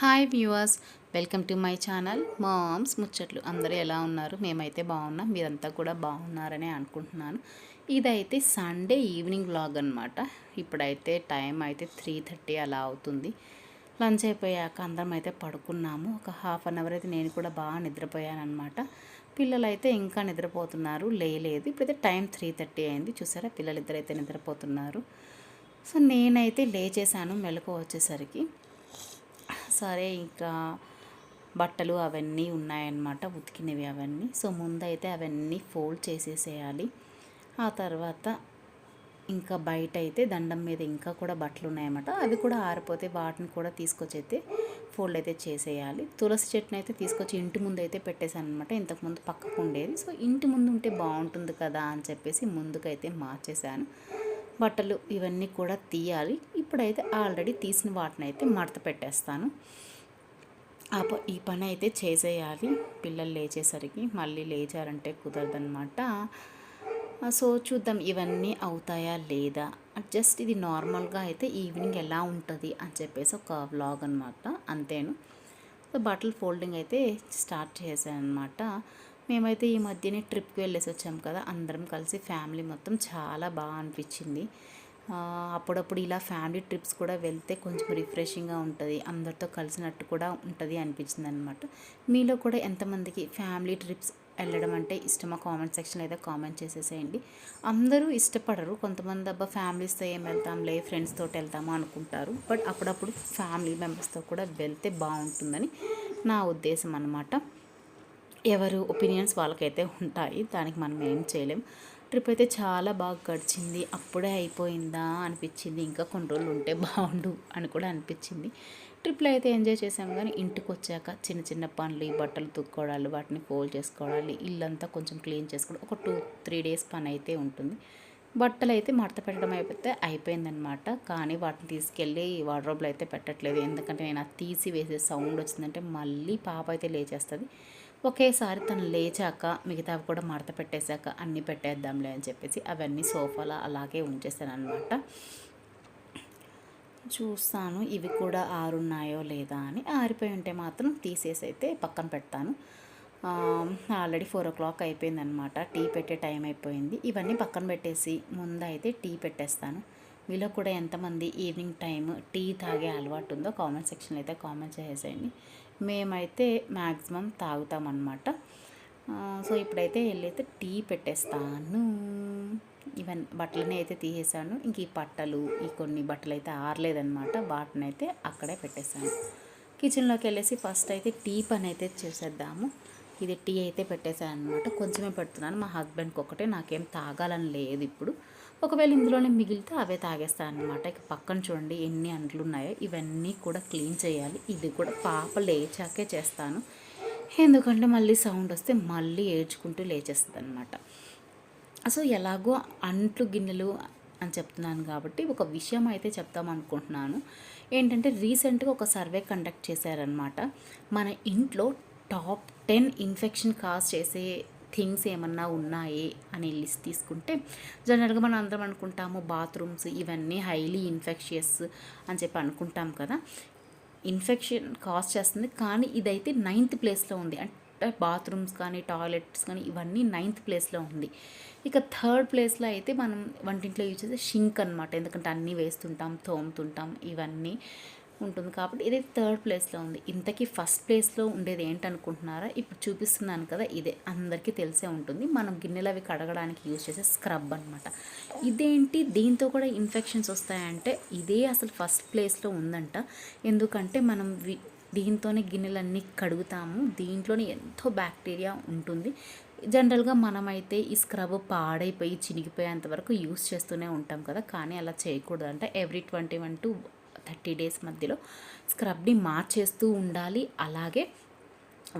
Hi viewers welcome to my channel. Moms ముచ్చట్లు. అందరూ ఎలా ఉన్నారు? మేమైతే బాగున్నాం. మీరంతా కూడా బాగున్నారని అనుకుంటున్నాను. ఇదైతే సండే ఈవినింగ్ వ్లాగ్ అనమాట ఇప్పుడైతే టైం అయితే త్రీ థర్టీ అలా అవుతుంది. లంచ్ అయిపోయాక అందరం అయితే పడుకున్నాము. ఒక హాఫ్ అన్ అవర్ అయితే నేను కూడా బాగా నిద్రపోయాను అనమాట పిల్లలు అయితే ఇంకా నిద్రపోతున్నారు. లేలేదు. ఇప్పుడైతే టైం త్రీ థర్టీ అయింది. చూసారా? పిల్లలు ఇద్దరైతే నిద్రపోతున్నారు. సో నేనైతే లేచేసాను మెలకు వచ్చేసరికి. సరే ఇంకా బట్టలు అవన్నీ ఉన్నాయన్నమాట ఉతికినవి అవన్నీ. సో ముందైతే అవన్నీ ఫోల్డ్ చేసేసేయాలి. ఆ తర్వాత ఇంకా బయట అయితే దండం మీద ఇంకా కూడా బట్టలు ఉన్నాయన్నమాట అవి కూడా ఆరిపోతే వాటిని కూడా తీసుకొచ్చి అయితే ఫోల్డ్ అయితే చేసేయాలి. తులసి చెట్టును అయితే తీసుకొచ్చి ఇంటి ముందు అయితే పెట్టేశాను అనమాట ఇంతకుముందు పక్కకు ఉండేది. సో ఇంటి ముందు ఉంటే బాగుంటుంది కదా అని చెప్పేసి ముందుకైతే మార్చేశాను. బట్టలు ఇవన్నీ కూడా తీయాలి. ఇప్పుడైతే ఆల్రెడీ తీసిన వాటిని అయితే మడత పెట్టేస్తాను. ఆ ఈ పని అయితే చేసేయాలి. పిల్లలు లేచేసరికి మళ్ళీ లేచారంటే కుదరదనమాట సో చూద్దాం ఇవన్నీ అవుతాయా లేదా? జస్ట్ ఇది నార్మల్గా అయితే ఈవినింగ్ ఎలా ఉంటుంది అని చెప్పేసి ఒక వ్లాగ్ అనమాట అంతేను. సో బట్టలు ఫోల్డింగ్ అయితే స్టార్ట్ చేశాను అనమాట మేమైతే ఈ మధ్యనే ట్రిప్కి వెళ్ళేసి వచ్చాం కదా అందరం కలిసి ఫ్యామిలీ మొత్తం చాలా బాగా అనిపించింది. అప్పుడప్పుడు ఇలా ఫ్యామిలీ ట్రిప్స్ కూడా వెళ్తే కొంచెం రిఫ్రెషింగ్గా ఉంటుంది అందరితో కలిసినట్టు కూడా ఉంటుంది అనిపించింది అనమాట మీలో కూడా ఎంతమందికి ఫ్యామిలీ ట్రిప్స్ వెళ్ళడం అంటే ఇష్టమా? కామెంట్ సెక్షన్లో అయితే కామెంట్ చేసేసేయండి. అందరూ ఇష్టపడరు కొంతమంది అబ్బా ఫ్యామిలీస్తో ఏం వెళ్తాంలే ఫ్రెండ్స్ తోటి వెళ్తాము అనుకుంటారు. బట్ అప్పుడప్పుడు ఫ్యామిలీ మెంబర్స్తో కూడా వెళ్తే బాగుంటుందని నా ఉద్దేశం అనమాట ఎవరు ఒపీనియన్స్ వాళ్ళకైతే ఉంటాయి. దానికి మనం ఏం చేయలేం. ట్రిప్ అయితే చాలా బాగా గడిచింది. అప్పుడే అయిపోయిందా అనిపించింది. ఇంకా కొన్ని రోజులు ఉంటే బాగుండు అని కూడా అనిపించింది. ట్రిప్లో అయితే ఎంజాయ్ చేసాం కానీ ఇంటికి వచ్చాక చిన్న చిన్న పనులు ఈ బట్టలు తుక్కోవడాలు వాటిని ఫోల్డ్ చేసుకోవాలి ఇల్లంతా కొంచెం క్లీన్ చేసుకోవడం ఒక టూ త్రీ డేస్ పని అయితే ఉంటుంది. బట్టలు అయితే మడత పెట్టడం అయిపోతే అయిపోయిందనమాట కానీ వాటిని తీసుకెళ్ళి వార్డ్రోబ్లో అయితే పెట్టట్లేదు. ఎందుకంటే నేను అది తీసి వేసే సౌండ్ వచ్చిందంటే మళ్ళీ పాప అయితే లేచేస్తుంది. ఒకేసారి తను లేచాక మిగతావి కూడా మడత పెట్టేశాక అన్నీ పెట్టేద్దాంలే అని చెప్పేసి అవన్నీ సోఫాలో అలాగే ఉంచేసాను అనమాట చూస్తాను ఇవి కూడా ఆరున్నాయో లేదా అని. ఆరిపోయి ఉంటే మాత్రం తీసేసి అయితే పక్కన పెడతాను. ఆల్రెడీ ఫోర్ ఓ క్లాక్ అయిపోయిందనమాట టీ పెట్టే టైం అయిపోయింది. ఇవన్నీ పక్కన పెట్టేసి ముందైతే టీ పెట్టేస్తాను. మీలో కూడా ఎంతమంది ఈవినింగ్ టైం టీ తాగే అలవాటు ఉందో కామెంట్ సెక్షన్లో అయితే కామెంట్ చేసేయండి. మేమైతే మ్యాక్సిమం తాగుతామన్నమాట. సో ఇప్పుడైతే వెళ్ళైతే టీ పెట్టేస్తాను. ఇవన్నీ బట్టలని అయితే తీసేసాను ఇంక ఈ పట్టలు ఈ కొన్ని బట్టలు అయితే ఆరలేదనమాట వాటిని అయితే అక్కడే పెట్టేశాను. కిచెన్లోకి వెళ్ళేసి ఫస్ట్ అయితే టీ పని అయితే చేసేద్దాము. ఇది టీ అయితే పెట్టేశాను అనమాట కొంచెమే పెడుతున్నాను. మా హస్బెండ్కి ఒకటే. నాకేం తాగాలని లేదు ఇప్పుడు. ఒకవేళ ఇందులోనే మిగిలితే అవే తాగేస్తాను అనమాట ఇక పక్కన చూడండి ఎన్ని అంట్లు ఉన్నాయో ఇవన్నీ కూడా క్లీన్ చేయాలి. ఇది కూడా పాప లేచాకే చేస్తాను. ఎందుకంటే మళ్ళీ సౌండ్ వస్తే మళ్ళీ ఏడ్చుకుంటూ లేచేస్తుంది అనమాట సో ఎలాగో అంట్లు గిన్నెలు అని చెప్తున్నాను కాబట్టి ఒక విషయం అయితే చెప్తాం అనుకుంటున్నాను. ఏంటంటే రీసెంట్గా ఒక సర్వే కండక్ట్ చేశారనమాట మన ఇంట్లో టాప్ టెన్ ఇన్ఫెక్షన్ కాజ్ చేసే థింగ్స్ ఏమన్నా ఉన్నాయి అనే లిస్ట్ తీసుకుంటే జనరల్గా మనం అందరం అనుకుంటాము బాత్రూమ్స్ ఇవన్నీ హైలీ ఇన్ఫెక్షియస్ అని చెప్పి అనుకుంటాం కదా. ఇన్ఫెక్షన్ కాజ్ చేస్తుంది. కానీ ఇదైతే నైన్త్ ప్లేస్లో ఉంది. అంటే బాత్రూమ్స్ కానీ టాయిలెట్స్ కానీ ఇవన్నీ నైన్త్ ప్లేస్లో ఉంది. ఇక థర్డ్ ప్లేస్లో అయితే మనం వంటింట్లో యూజ్ చేసే షింక్ అనమాట ఎందుకంటే అన్నీ వేస్తుంటాం తోముతుంటాం ఇవన్నీ. ఉంటుంది కాబట్టి ఇది థర్డ్ ప్లేస్లో ఉంది. ఇంతకీ ఫస్ట్ ప్లేస్లో ఉండేది ఏంటనుకుంటున్నారా? ఇప్పుడు చూపిస్తున్నాను కదా ఇదే అందరికీ తెలిసే ఉంటుంది. మనం గిన్నెలు అవి కడగడానికి యూజ్ చేసే స్క్రబ్ అనమాట ఇదేంటి? దీంతో కూడా ఇన్ఫెక్షన్స్ వస్తాయంటే ఇదే అసలు ఫస్ట్ ప్లేస్లో ఉందంట. ఎందుకంటే మనం దీంతోనే గిన్నెలన్నీ కడుగుతాము. దీంట్లోనే ఎంతో బ్యాక్టీరియా ఉంటుంది. జనరల్గా మనమైతే ఈ స్క్రబ్ పాడైపోయి చినిగిపోయేంత వరకు యూస్ చేస్తూనే ఉంటాం కదా. కానీ అలా చేయకూడదంట. Every twenty one to thirty days మధ్యలో స్క్రబ్ని మార్చేస్తూ ఉండాలి. అలాగే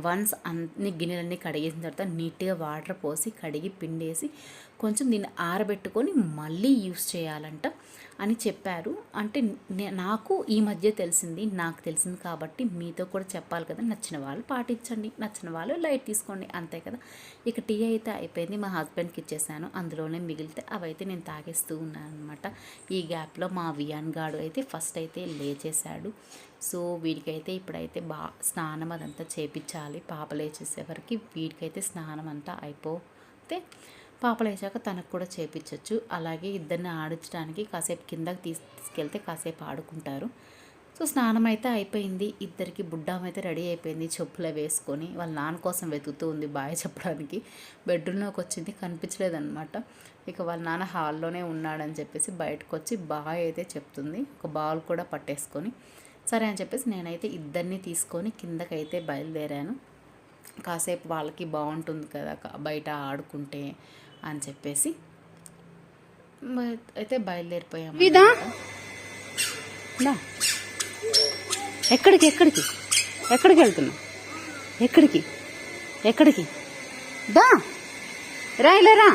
వన్స్ అన్ని గిన్నెలన్నీ కడిగేసిన తర్వాత నీట్గా వాటర్ పోసి కడిగి పిండేసి కొంచెం దీన్ని ఆరబెట్టుకొని మళ్ళీ యూస్ చేయాలంట. అని చెప్పారు. అంటే నాకు ఈ మధ్య తెలిసింది నాకు తెలిసింది కాబట్టి మీతో కూడా చెప్పాలి కదా. నచ్చిన వాళ్ళు పాటించండి నచ్చిన వాళ్ళు లైట్ తీసుకోండి అంతే కదా. ఇక టీ అయితే అయిపోయింది మా హస్బెండ్కి ఇచ్చేసాను. అందులోనే మిగిలితే అవైతే నేను తాగేస్తూ ఉన్నాను అనమాట ఈ గ్యాప్లో మా వియాన్ గాడు అయితే ఫస్ట్ అయితే లేచేశాడు. సో వీడికైతే ఇప్పుడైతే బా స్నానం అదంతా చేపించాలి పాప లేచేసేవరకు వీడికైతే స్నానం అంతా అయిపోతే పాపలేశాక తనకు కూడా చేపించవచ్చు అలాగే ఇద్దరిని ఆడించడానికి కాసేపు కిందకి తీసుకెళ్తే కాసేపు ఆడుకుంటారు. సో స్నానం అయితే అయిపోయింది. ఇద్దరికి బుడ్డాం అయితే రెడీ అయిపోయింది. చెప్పులు వేసుకొని వాళ్ళ నాన్న కోసం వెతుకుతూ ఉంది బాయ్ చెప్పడానికి. బెడ్రూమ్లోకి వచ్చింది. కనిపించలేదన్నమాట. ఇక వాళ్ళ నాన్న హాల్లోనే ఉన్నాడని చెప్పేసి బయటకు వచ్చి బాయ్ అయితే చెప్తుంది. ఒక బాల్ కూడా పట్టేసుకొని సరే అని చెప్పేసి నేనైతే ఇద్దరిని తీసుకొని కిందకైతే బయలుదేరాను. కాసేపు వాళ్ళకి బాగుంటుంది కదా బయట ఆడుకుంటే అని చెప్పేసి అయితే బయలుదేరిపోయాము. ఎక్కడికి ఎక్కడికి? ఎక్కడికి వెళ్తున్నావు? ఎక్కడికి? ఎక్కడికి? దా. రా ఇలా రా.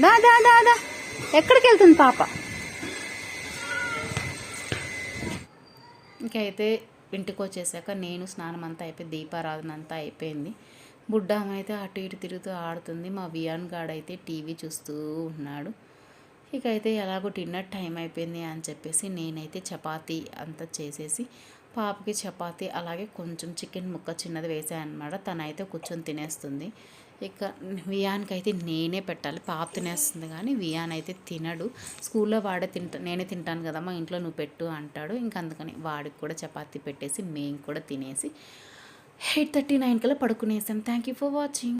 దా దా దా దా. ఎక్కడికి వెళ్తుంది పాప? ఇంకైతే ఇంటికి వచ్చేసాక నేను స్నానం అంతా అయిపోయి దీపారాధన అంతా అయిపోయింది. బుడ్డామ అయితే అటు ఇటు తిరుగుతూ ఆడుతుంది. మా వియాన్ గాడైతే టీవీ చూస్తూ ఉన్నాడు. ఇక అయితే ఎలాగో డిన్నర్ టైం అయిపోయింది అని చెప్పేసి నేనైతే చపాతీ అంతా చేసేసి పాపకి చపాతీ అలాగే కొంచెం చికెన్ ముక్క చిన్నది వేసాను తనైతే కూర్చొని తినేస్తుంది. ఇక వియాన్కి అయితే నేనే పెట్టాలి. పాప తినేస్తుంది కానీ వియాన్ అయితే తినడు. స్కూల్లో వాడే తింటా నేనే తింటాను కదా మా ఇంట్లో నువ్వు పెట్టు అంటాడు. ఇంక అందుకని వాడికి కూడా చపాతీ పెట్టేసి మేము కూడా తినేసి ఎయిట్ థర్టీ నైన్ కల్లా పడుకునేసాం థ్యాంక్ యూ ఫర్ వాచింగ్